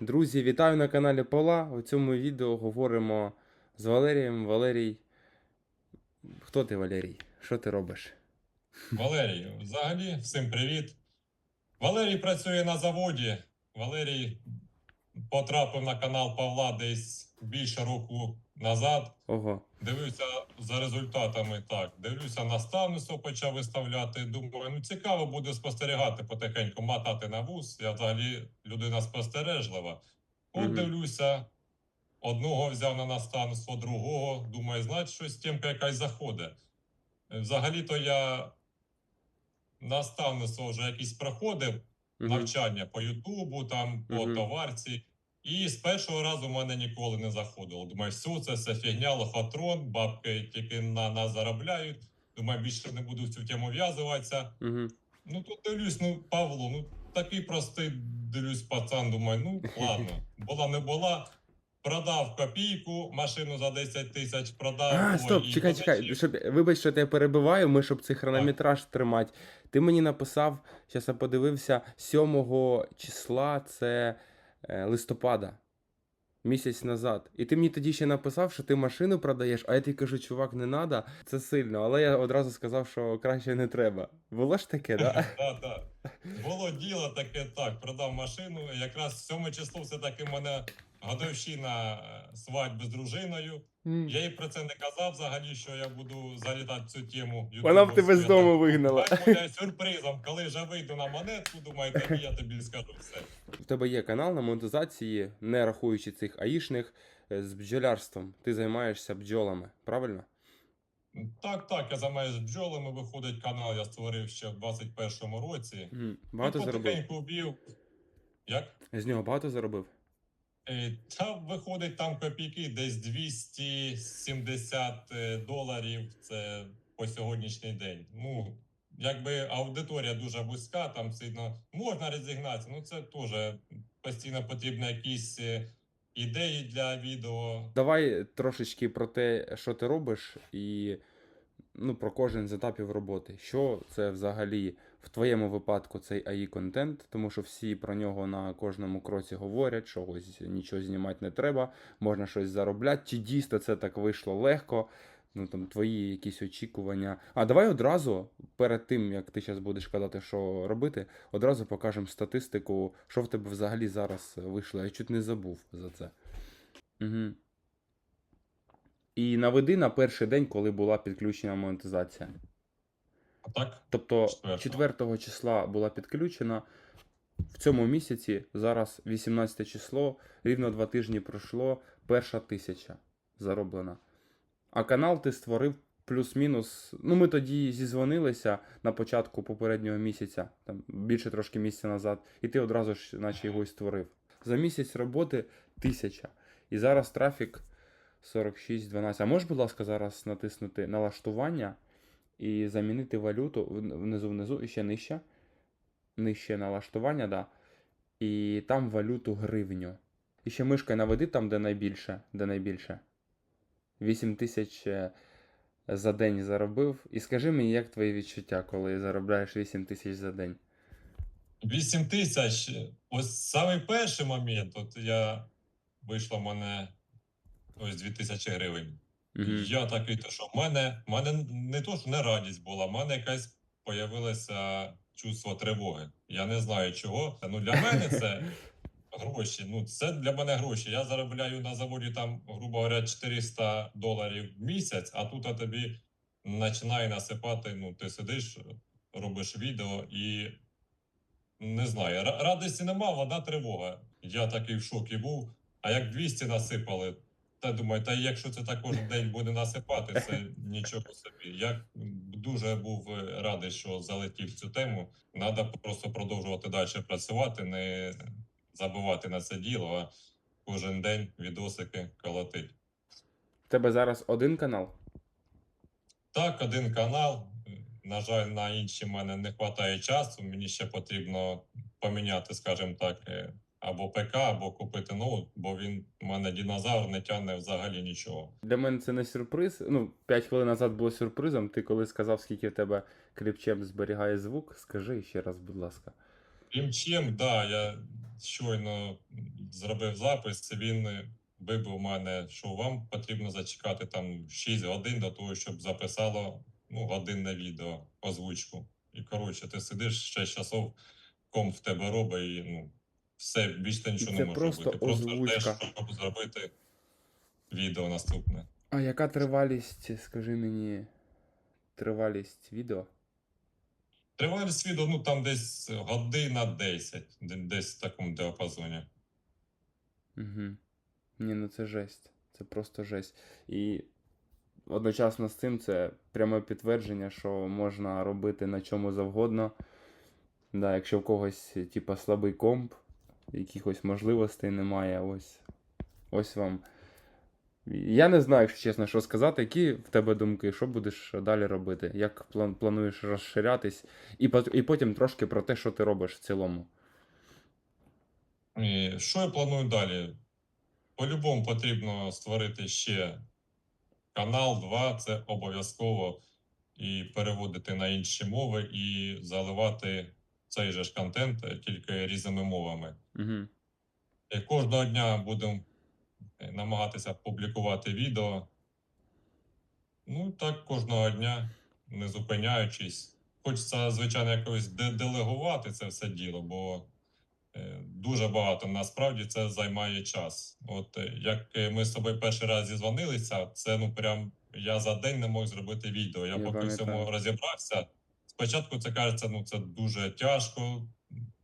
Друзі, вітаю на каналі Пола. У цьому відео говоримо з Валерієм. Валерій. Хто ти, Валерій? Що ти робиш? Валерій, взагалі, всім привіт. Валерій працює на заводі. Валерій потрапив на канал Павла десь більше року назад. Ого. Дивився за результатами так. Дивлюся, наставництво почав виставляти. Думаю, ну цікаво буде спостерігати потихеньку, матати на вуз. Я взагалі людина спостережлива. От дивлюся, одного взяв на наставництво, другого. Думаю, значить, щось тємка якась заходить. Взагалі-то я наставництво вже якісь проходив, навчання по Ютубу, там по Мгм. товарці. І з першого разу в мене ніколи не заходило. Думаю, все, це все фігня, лохотрон, бабки тільки на нас заробляють. Думаю, більше не буду в цю тему в'язуватися. Угу. Ну тут дивлюсь, ну Павло, ну такий простий дивлюсь пацан. Думаю, ну ладно, була не була. Продав копійку, машину за 10 тисяч продав. А, стоп, і чекай, чекай. Щоб, вибач, що я перебиваю, ми щоб цей хронометраж тримати. Ти мені написав, зараз я подивився, 7 числа це листопада. Місяць назад. І ти мені тоді ще написав, що ти машину продаєш, а я тобі кажу, чувак, не треба, це сильно. Але я одразу сказав, що краще не треба. Було ж таке, да? Так, так. Було діло таке так. Продав машину. Якраз 7 число все-таки мене годовщина е, свадьби з дружиною. М. Я їй про це не казав взагалі, що я буду залітати в цю тему. Вона б тебе з дому вигнала. «Бач, буде сюрпризом, коли вже вийду на монетку, думаю, тобі я тобі скажу все. У тебе є канал на монетизації, не рахуючи цих аїшних, е, з бджолярством. Ти займаєшся бджолами, правильно? Так, так, я займаюся бджолами, виходить канал, я створив ще в 21-му році. Мгм. Багато і заробив. потихеньку. Як? З нього багато заробив? Е, Та виходить там копійки, десь 270 е, доларів. Це по сьогоднішній день. Ну, якби аудиторія дуже вузька, там сильно можна розігнатися. Ну це теж постійно потрібні якісь е, ідеї для відео. Давай трошечки про те, що ти робиш, і ну, про кожен з етапів роботи. Що це взагалі в твоєму випадку цей AI контент, тому що всі про нього на кожному кроці говорять, що ось нічого знімати не треба, можна щось заробляти. Чи дійсно це так вийшло легко? Ну там твої якісь очікування. А давай одразу, перед тим як ти зараз будеш казати, що робити, одразу покажемо статистику, що в тебе взагалі зараз вийшло. Я чуть не забув за це. Угу. І наведи на перший день, коли була підключена монетизація. А так, Тобто Четвертого. 4 числа була підключена. В цьому місяці, зараз 18 число, рівно два тижні пройшло, перша тисяча зароблена. А канал ти створив плюс-мінус. Ну, ми тоді зізвонилися на початку попереднього місяця, там більше трошки місяця назад, і ти одразу ж, наче його й створив. За місяць роботи тисяча. І зараз трафік 46-12. А можеш, будь ласка, зараз натиснути налаштування і замінити валюту внизу, внизу і ще нижче. Нижче налаштування, да. І там валюту гривню. І ще мишкою наведи там, де найбільше. Де найбільше. 8 тисяч е, за день заробив. І скажи мені, як твої відчуття, коли заробляєш 8 тисяч за день? 8 тисяч. Ось самий перший момент, от я вийшло в мене ось 2 тисячі гривень. Мгм. Я такий, то що в мене, в мене не то, що не радість була, в мене якась появилося чувство тривоги. Я не знаю чого. Ну для мене це гроші. Ну це для мене гроші. Я заробляю на заводі там, грубо говоря, 400 доларів в місяць, а тут а тобі починає насипати. Ну, ти сидиш, робиш відео і не знаю, ра- радості нема, одна тривога. Я такий в шокі був. А як 200 насипали, та думаю, та якщо це так кожен день буде насипати, це нічого собі. Я дуже був радий, що залетів цю тему. Треба просто продовжувати далі працювати, не забувати на це діло, а кожен день відосики колотить. Тебе зараз один канал? Так, один канал. На жаль, на інші мене не вистачає часу. Мені ще потрібно поміняти, скажімо так, е, або ПК, або купити ноут, бо він у мене динозавр не тягне взагалі нічого. Для мене це не сюрприз. Ну, 5 хвилин назад було сюрпризом. Ти коли сказав, скільки в тебе кліпчеп зберігає звук, скажи ще раз, будь ласка. Клімчем, да, я щойно зробив запис, він вибив мене, що вам потрібно зачекати там 6 годин до того, щоб записало ну, годинне відео, озвучку. І коротше, ти сидиш 6 часов, комп в тебе робить і ну, все, більше нічого це не може просто бути. Просто озвучка. ждеш, щоб зробити відео наступне. А яка тривалість, скажи мені, тривалість відео? Тривалість відео, ну там десь година 10, десь в такому діапазоні. Угу. Ні, ну це жесть. Це просто жесть. І одночасно з цим це пряме підтвердження, що можна робити на чому завгодно. Да, якщо в когось, типа, слабий комп, якихось можливостей немає, ось. Ось вам. Я не знаю, якщо чесно, що сказати, які в тебе думки, що будеш далі робити, як план, плануєш розширятись, і, і потім трошки про те, що ти робиш в цілому. І що я планую далі? По-любому потрібно створити ще канал 2, це обов'язково, і переводити на інші мови, і заливати цей же ж контент е, тільки різними мовами. Угу. І кожного дня будемо е, намагатися публікувати відео. Ну, так, кожного дня, не зупиняючись. Хочеться, звичайно, якось де- делегувати це все діло, бо е, дуже багато насправді це займає час. От е, як е, ми з тобою перший раз зізвонилися, це ну прям я за день не мог зробити відео. Я, Я поки в цьому розібрався. Спочатку це кажеться, ну це дуже тяжко,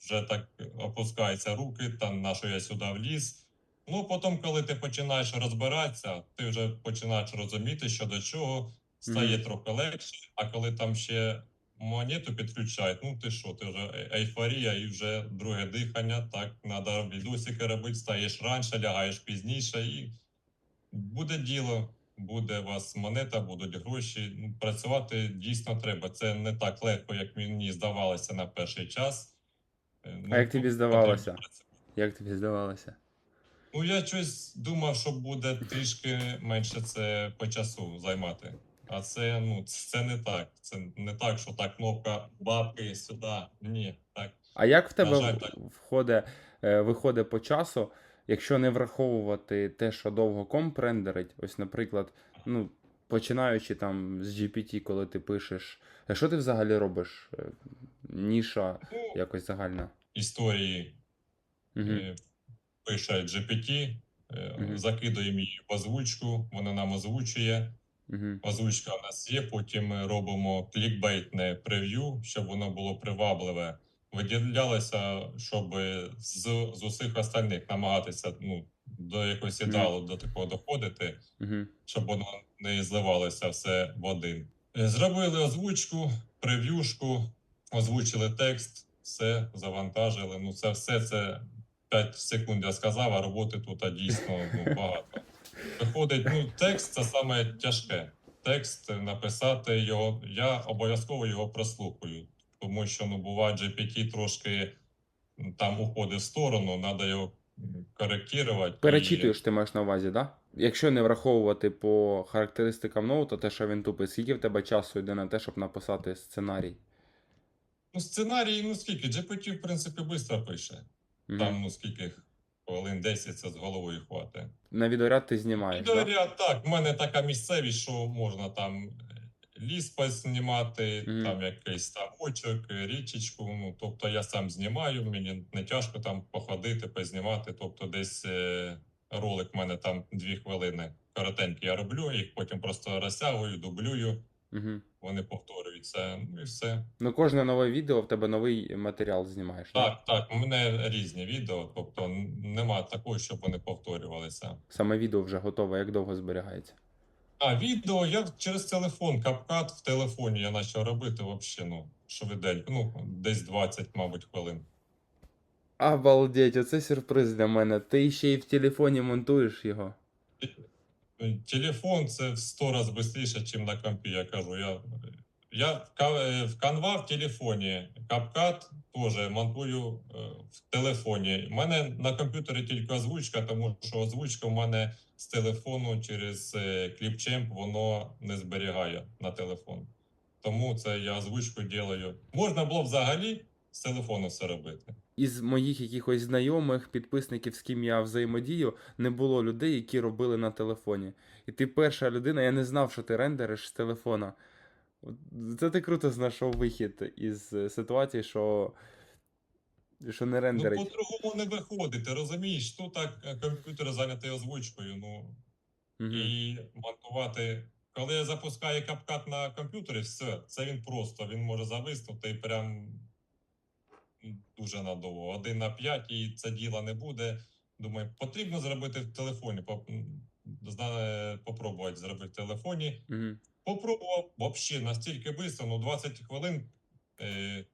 вже так опускаються руки, там на що я сюди вліз. Ну, потім, коли ти починаєш розбиратися, ти вже починаєш розуміти, що до чого стає Мгм. трохи легше. А коли там ще монету підключають, ну ти що, ти вже е- ейфорія і вже друге дихання. Так, треба відосики робити, стаєш раніше, лягаєш пізніше, і буде діло. Буде у вас монета, будуть гроші. Ну, Працювати дійсно треба. Це не так легко, як мені здавалося на перший час. Е, ну, А як тобі здавалося? Як тобі здавалося? Ну, я щось думав, що буде трішки менше це по часу займати. А це ну це не так. Це не так, що та кнопка бабки сюди. Ні, так. А як в тебе жаль, в- входить, е, виходить по часу, якщо не враховувати те, що довго комп рендерить, ось, наприклад, ну, починаючи там з GPT, коли ти пишеш, е, що ти взагалі робиш? Е, Ніша Ну, якось загальна. історії Угу. пише GPT, Мгм. закидуємо її в озвучку, вона нам озвучує. Угу. Озвучка у нас є. Потім ми робимо клікбейтне прев'ю, щоб воно було привабливе. Виділялося, щоб з, з усіх остальних намагатися ну, до якогось ідеалу до такого доходити, Угу. щоб воно не зливалося все в один. Е, Зробили озвучку, прев'юшку, озвучили текст, все завантажили. Ну, це все це 5 секунд я сказав, а роботи тут а, дійсно ну, багато. Виходить, ну, текст це саме тяжке. Текст е, написати його. Я обов'язково його прослухаю, тому що ну буває GPT трошки там уходить в сторону, треба його коректувати. Перечитуєш, ти маєш на увазі, так? Да? Якщо не враховувати по характеристикам ноута, те, що він тупить, скільки в тебе часу йде на те, щоб написати сценарій? Ну, сценарій, ну скільки? GPT, в принципі, швидко пише. Мгм. Там, ну скільки хвилин 10 це з головою хватить. На відеоряд ти знімаєш? Відеоряд, так, в мене така місцевість, що можна там ліс познімати, Мгм. там якийсь ставочок, річечку. Ну, тобто я сам знімаю, мені не тяжко там походити, познімати. Тобто десь е, ролик в мене там дві хвилини коротенький я роблю, їх потім просто розтягую, дублюю, Угу. вони повторюються. Ну і все. Ну, кожне нове відео в тебе новий матеріал знімаєш. Так, так, у мене різні відео, тобто нема такого, щоб вони повторювалися. Саме відео вже готове, як довго зберігається. А, відео я через телефон, капкат в телефоні я почав робити взагалі, ну, швиденько, ну, десь 20, мабуть, хвилин. Обалдеть, оце сюрприз для мене. Ти ще й в телефоні монтуєш його. Телефон це в 100 разів швидше, ніж на компі, я кажу. Я, я в, Ка- е, в телефоні, капкат теж монтую е, в телефоні. У мене на комп'ютері тільки озвучка, тому що озвучка в мене з телефону через е, кліпчемп воно не зберігає на телефон. Тому це я озвучку ділаю. Можна було взагалі з телефону все робити. Із моїх якихось знайомих, підписників, з ким я взаємодію, не було людей, які робили на телефоні. І ти перша людина, я не знав, що ти рендериш з телефона. Це ти круто знайшов вихід із е, ситуації, що, що не Ну, по-другому не виходить, ти розумієш, тут так е, комп'ютер зайнятий озвучкою, ну, Мгм. і монтувати. Коли я запускаю капкат на комп'ютері, все, це він просто, він може зависнути і прям дуже надовго. Один на п'ять, і це діла не буде. Думаю, потрібно зробити в телефоні. поп- Попробувати зробити в телефоні. Мгм. Попробував взагалі настільки швидко, ну 20 хвилин. Е,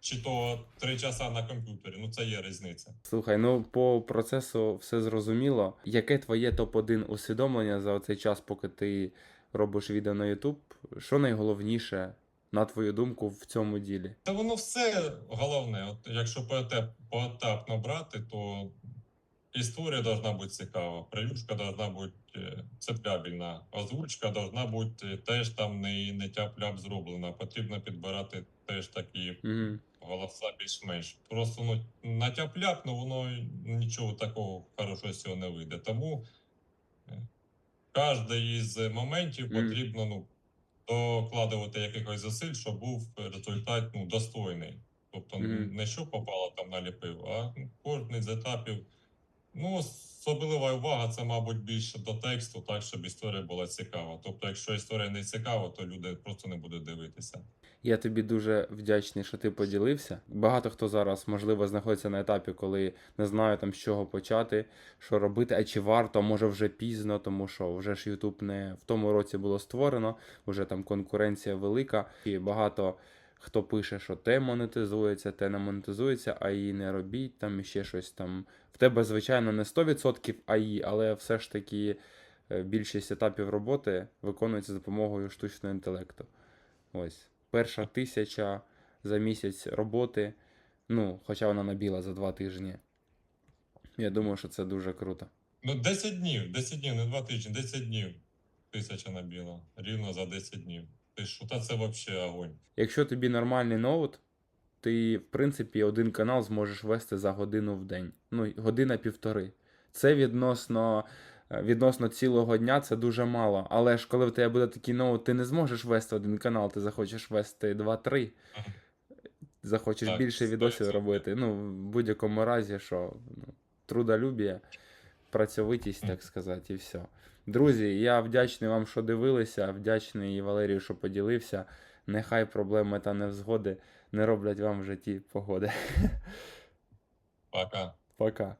чи то 3 часа на комп'ютері, ну це є різниця. Слухай, ну по процесу все зрозуміло. Яке твоє топ-1 усвідомлення за цей час, поки ти робиш відео на YouTube? Що найголовніше, на твою думку, в цьому ділі? Та воно все головне. От якщо поетапно брати, то історія должна бути цікава, прелюшка должна бути е, цеплябельна, озвучка должна бути теж там не, не тяп-ляп зроблена. Потрібно підбирати теж такі Угу. голоса більш-менш. Просто ну, на тяп-ляп, ну воно нічого такого хорошого з цього не вийде. Тому е, кожен із моментів потрібно ну, докладувати якихось зусиль, щоб був результат ну, достойний. Тобто Мгм. не що попало там наліпив, а кожен з етапів. Ну, особлива увага це, мабуть, більше до тексту, так, щоб історія була цікава. Тобто, якщо історія не цікава, то люди просто не будуть дивитися. Я тобі дуже вдячний, що ти поділився. Багато хто зараз, можливо, знаходиться на етапі, коли не знаю там з чого почати, що робити, а чи варто, може вже пізно, тому що вже ж YouTube не в тому році було створено, вже там конкуренція велика, і багато хто пише, що те монетизується, те не монетизується, АІ не робіть, там ще щось там. В тебе, звичайно, не 100% АІ, але все ж таки е, більшість етапів роботи виконується за допомогою штучного інтелекту. Ось. Перша тисяча за місяць роботи. Ну, хоча вона набіла за два тижні. Я думаю, що це дуже круто. Ну, 10 днів, 10 днів, не 2 тижні, 10 днів. Тисяча набіла. Рівно за 10 днів. Що, це взагалі огонь. Якщо тобі нормальний ноут, ти, в принципі, один канал зможеш вести за годину в день. Ну, година-півтори. Це відносно, е, відносно цілого дня це дуже мало. Але ж коли в тебе буде такий ноут, ти не зможеш вести один канал, ти захочеш вести 2-3. Захочеш Так, більше відосів 100%. робити. Ну, в будь-якому разі, що ну, трудолюбія, працьовитість, так сказати, і все. Друзі, я вдячний вам, що дивилися, вдячний Валерію, що поділився. Нехай проблеми та невзгоди не роблять вам в житті погоди. Пока. Пока.